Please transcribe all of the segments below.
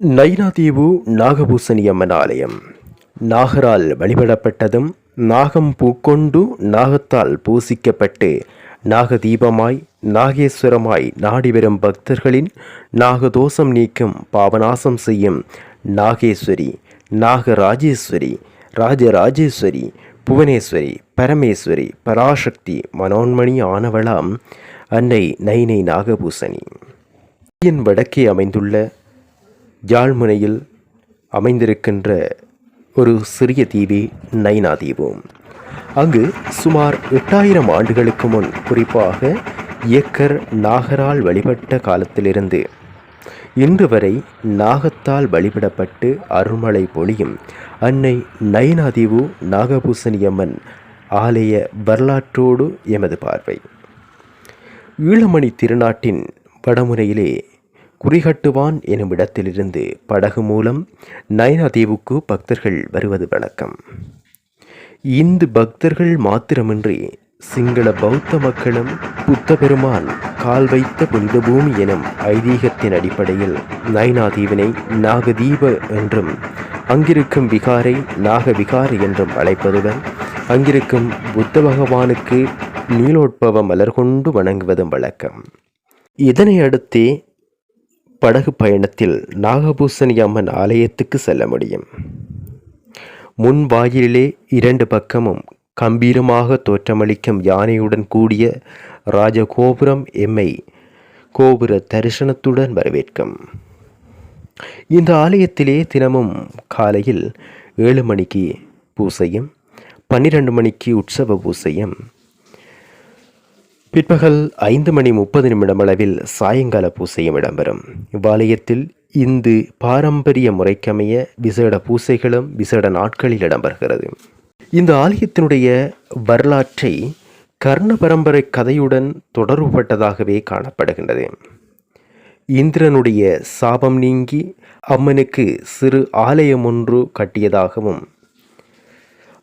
நைனாதீவு நாகபூசணி அம்மன் ஆலயம். நாகரால் வழிபடப்பட்டதும் நாகம் பூக்கொண்டு நாகத்தால் பூசிக்கப்பட்டு நாகதீபமாய் நாகேஸ்வரமாய் நாடி வரும் பக்தர்களின் நாகதோஷம் நீக்கும் பாவநாசம் செய்யும் நாகேஸ்வரி நாகராஜேஸ்வரி ராஜராஜேஸ்வரி புவனேஸ்வரி பரமேஸ்வரி பராசக்தி மனோன்மணி ஆனவளாம் அன்னை நைனை நாகபூசணி. வடக்கே அமைந்துள்ள யாழ்முனையில் அமைந்திருக்கின்ற ஒரு சிறிய தீவி நைனா தீவு அங்கு சுமார் எட்டாயிரம் ஆண்டுகளுக்கு முன் குறிப்பாக இயக்கர் நாகரால் வழிபட்ட காலத்திலிருந்து இன்று வரை நாகத்தால் வழிபடப்பட்டு அருள்மலை பொழியும் அன்னை நயினாதீவு நாகபூசணியம்மன் ஆலய வரலாற்றோடு எமது பார்வை. ஈழமணி திருநாட்டின் வடமுனையிலே குறிகட்டுவான் எனுமிடத்திலிருந்து படகு மூலம் நயனாதீவுக்கு பக்தர்கள் வருவது வழக்கம். இந்து பக்தர்கள் மாத்திரமின்றி சிங்கள பௌத்த மக்களும் புத்த பெருமான் கால் வைத்த புனித பூமி எனும் ஐதீகத்தின் அடிப்படையில் நயனாதீவினை நாகதீப என்றும் அங்கிருக்கும் விகாரை நாகவிகாரை என்றும் அழைப்பதுடன் அங்கிருக்கும் புத்த பகவானுக்கு நீலோட்பவ மலர் கொண்டு வணங்குவதும் வழக்கம். இதனை அடுத்தே படகு பயணத்தில் நாகபூசணி அம்மன் ஆலயத்துக்கு செல்ல முடியும். முன் வாயிலே இரண்டு பக்கமும் கம்பீரமாக தோற்றமளிக்கும் யானையுடன் கூடிய ராஜகோபுரம் எம்மை கோபுர தரிசனத்துடன் வரவேற்கும். இந்த ஆலயத்திலே தினமும் காலையில் ஏழு மணிக்கு பூசையும் பன்னிரண்டு மணிக்கு உற்சவ பூசையும் பிற்பகல் ஐந்து மணி முப்பது நிமிடம் அளவில் சாயங்கால பூசையும் இடம்பெறும். இவ்வாலயத்தில் இந்து பாரம்பரிய முறைக்கமைய விசேட பூசைகளும் விசேட நாட்களில் இடம்பெறுகிறது. இந்த ஆலயத்தினுடைய வரலாற்றை கர்ண பரம்பரை கதையுடன் தொடர்புபட்டதாகவே காணப்படுகின்றது. இந்திரனுடைய சாபம் நீங்கி அம்மனுக்கு சிறு ஆலயம் ஒன்று கட்டியதாகவும்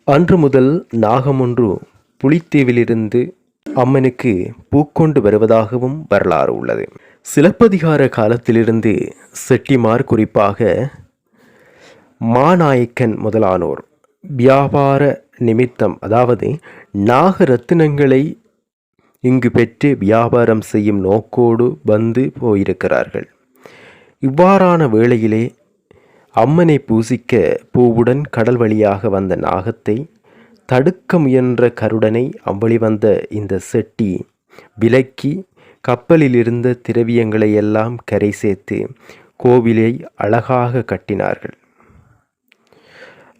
அன்று முதல் நாகம் ஒன்று புலித்தீவிலிருந்து அம்மனுக்கு பூக்கொண்டு வருவதாகவும் வரலாறு உள்ளது. சிலப்பதிகார காலத்திலிருந்து செட்டிமார் குறிப்பாக மாநாயக்கன் முதலானோர் வியாபார நிமித்தம் அதாவது நாகரத்தினங்களை இங்கு பெற்று வியாபாரம் செய்யும் நோக்கோடு வந்து போயிருக்கிறார்கள். இவ்வாறான வேளையிலே அம்மனை பூசிக்க பூவுடன் கடல் வழியாக வந்த நாகத்தை தடுக்க முயன்ற கருடனை அவ்வழி வந்த இந்த செட்டி விலக்கி கப்பலில் இருந்த திரவியங்களை எல்லாம் கரை சேர்த்து கோவிலை அழகாக கட்டினார்கள்.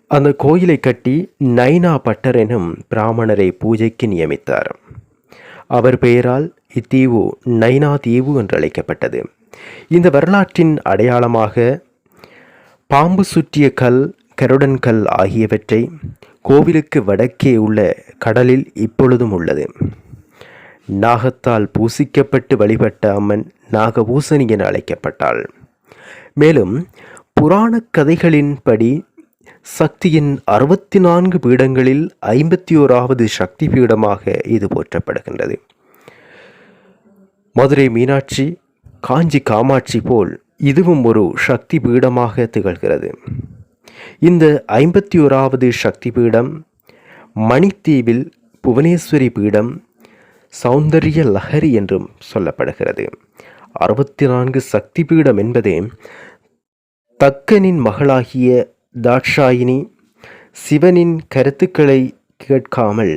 அந்த கோயிலை கட்டி நைனா பட்டர் எனும் பிராமணரை பூஜைக்கு நியமித்தார். அவர் பெயரால் இத்தீவு நைனா தீவு என்று அழைக்கப்பட்டது. இந்த வரலாற்றின் அடையாளமாக பாம்பு சுற்றிய கல் கருடன் கல் ஆகியவற்றை கோவிலுக்கு வடக்கே உள்ள கடலில் இப்பொழுதும் உள்ளது. நாகத்தால் பூசிக்கப்பட்டு வழிபட்ட அம்மன் நாகபூசணி என அழைக்கப்பட்டாள். மேலும் புராணக் கதைகளின்படி சக்தியின் அறுபத்தி நான்கு பீடங்களில் ஐம்பத்தி ஓராவது சக்தி பீடமாக இது போற்றப்படுகின்றது. மதுரை மீனாட்சி காஞ்சி காமாட்சி போல் இதுவும் ஒரு சக்தி பீடமாக திகழ்கிறது. இந்த ஐம்பத்தி ஓராவது சக்தி பீடம் மணித்தீவில் புவனேஸ்வரி பீடம் சௌந்தரிய லஹரி என்றும் சொல்லப்படுகிறது. அறுபத்தி நான்கு சக்தி பீடம் என்பதே தக்கனின் மகளாகிய தாட்சாயினி சிவனின் கருத்துக்களை கேட்காமல்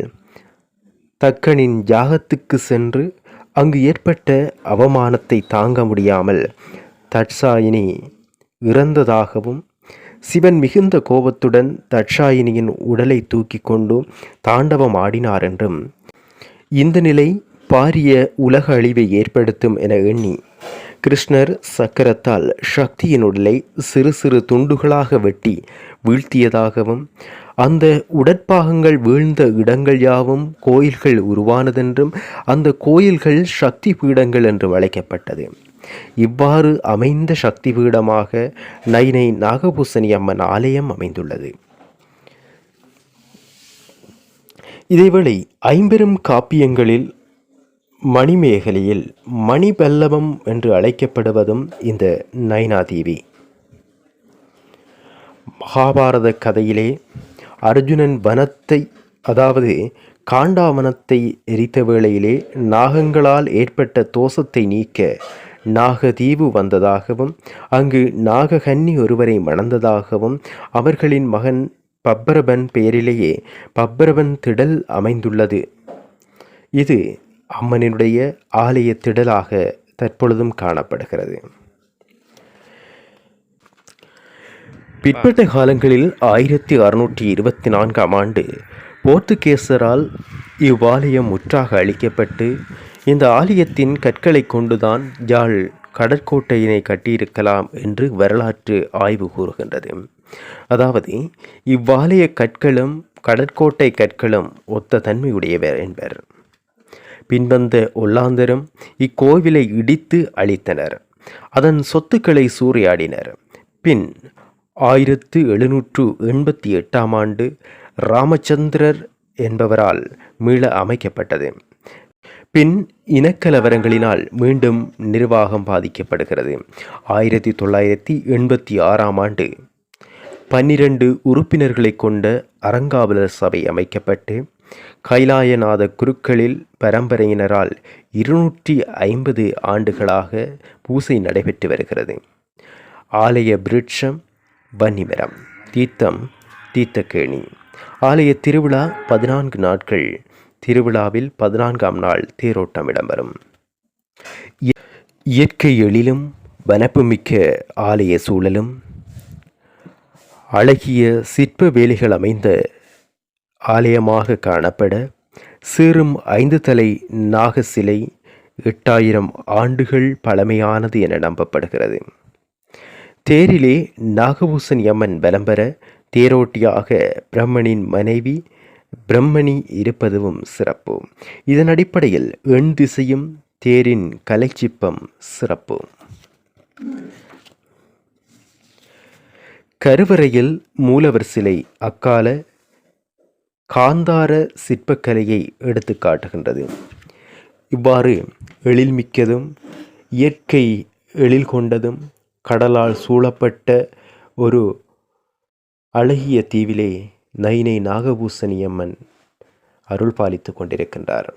தக்கனின் யாகத்துக்கு சென்று அங்கு ஏற்பட்ட அவமானத்தை தாங்க முடியாமல் தட்சாயினி இறந்ததாகவும் சிவன் மிகுந்த கோபத்துடன் தட்சாயினியின் உடலை தூக்கி கொண்டு தாண்டவம் ஆடினார் என்றும் இந்த நிலை பாரிய உலக அழிவை ஏற்படுத்தும் என எண்ணி கிருஷ்ணர் சக்கரத்தால் சக்தியின் உடலை சிறு சிறு துண்டுகளாக வெட்டி வீழ்த்தியதாகவும் அந்த உடற்பாகங்கள் வீழ்ந்த இடங்கள் யாவும் கோயில்கள் உருவானதென்றும் அந்த கோயில்கள் சக்தி பீடங்கள் என்று அழைக்கப்பட்டது. இவ்வாறு அமைந்த சக்தி பீடமாக நைனை நாகபூசணி அம்மன் ஆலயம் அமைந்துள்ளது. இதேவேளை ஐம்பெரும் காப்பியங்களில் மணிமேகலையில் மணிபல்லவம் என்று அழைக்கப்படுவதும் இந்த நைனாதேவி மகாபாரத கதையிலே அர்ஜுனன் வனத்தை அதாவது காண்டாவனத்தை எரித்த வேளையிலே நாகங்களால் ஏற்பட்ட தோஷத்தை நீக்க நாகதீவு வந்ததாகவும் அங்கு நாககன்னி ஒருவரை மணந்ததாகவும் அவர்களின் மகன் பப்பரபன் பெயரிலேயே பப்பரபன் திடல் அமைந்துள்ளது. இது அம்மனினுடைய ஆலய திடலாக தற்பொழுதும் காணப்படுகிறது. பிற்பட்ட காலங்களில் ஆயிரத்தி அறுநூற்றி இருபத்தி நான்காம் ஆண்டு போர்த்துகேசரால் இவ்வாலயம் முற்றாக அழிக்கப்பட்டு இந்த ஆலயத்தின் கற்களை கொண்டுதான் யாழ் கடற்கோட்டையினை கட்டியிருக்கலாம் என்று வரலாற்று ஆய்வு கூறுகின்றது. அதாவது இவ்வாலய கற்களும் கடற்கோட்டை கற்களும் ஒத்த தன்மையுடையவர் என்பர். பின்வந்த ஒல்லாந்தரும் இக்கோவிலை இடித்து அழித்தனர். அதன் சொத்துக்களை சூறையாடினர். பின் ஆயிரத்து எழுநூற்று எண்பத்தி எட்டாம் ஆண்டு ராமச்சந்திரர் என்பவரால் மீள அமைக்கப்பட்டது. பின் இனக்கலவரங்களினால் மீண்டும் நிர்வாகம் பாதிக்கப்படுகிறது. ஆயிரத்தி தொள்ளாயிரத்தி எண்பத்தி ஆறாம் ஆண்டு பன்னிரண்டு உறுப்பினர்களை கொண்ட அறங்காவலர் சபை அமைக்கப்பட்டு கைலாயநாத குருக்களில் பரம்பரையினரால் இருநூற்றி ஐம்பது ஆண்டுகளாக பூசை நடைபெற்று வருகிறது. ஆலய விருட்சம் வன்னிமரம் தீர்த்தம் தீர்த்தக்கேணி. ஆலய திருவிழா பதினான்கு நாட்கள் திருவிழாவில் பதினான்காம் நாள் தேரோட்டம் இடம்பெறும். இயற்கை எழிலும் வனப்புமிக்க ஆலய சூழலும் அழகிய சிற்ப வேலைகள் அமைந்த ஆலயமாக காணப்பட சேரும் ஐந்து தலை நாக சிலை எட்டாயிரம் ஆண்டுகள் பழமையானது என நம்பப்படுகிறது. தேரிலே நாகபூசன் அம்மன் பலம்பெற தேரோட்டியாக பிரம்மனின் மனைவி பிரம்மணி இருப்பதும் சிறப்பு. இதன் அடிப்படையில் எண் திசையும் தேரின் கலைச்சிப்பம் சிறப்பு. கருவறையில் மூலவர் சிலை அக்கால காந்தார சிற்பக்கலையை எடுத்து காட்டுகின்றது. இவ்வாறு எழில்மிக்கதும் இயற்கை எழில் கொண்டதும் கடலால் சூழப்பட்ட ஒரு அழகிய தீவிலே நைனை நாகபூசணி அம்மன் அருள் பாலித்து கொண்டிருக்கின்றார்.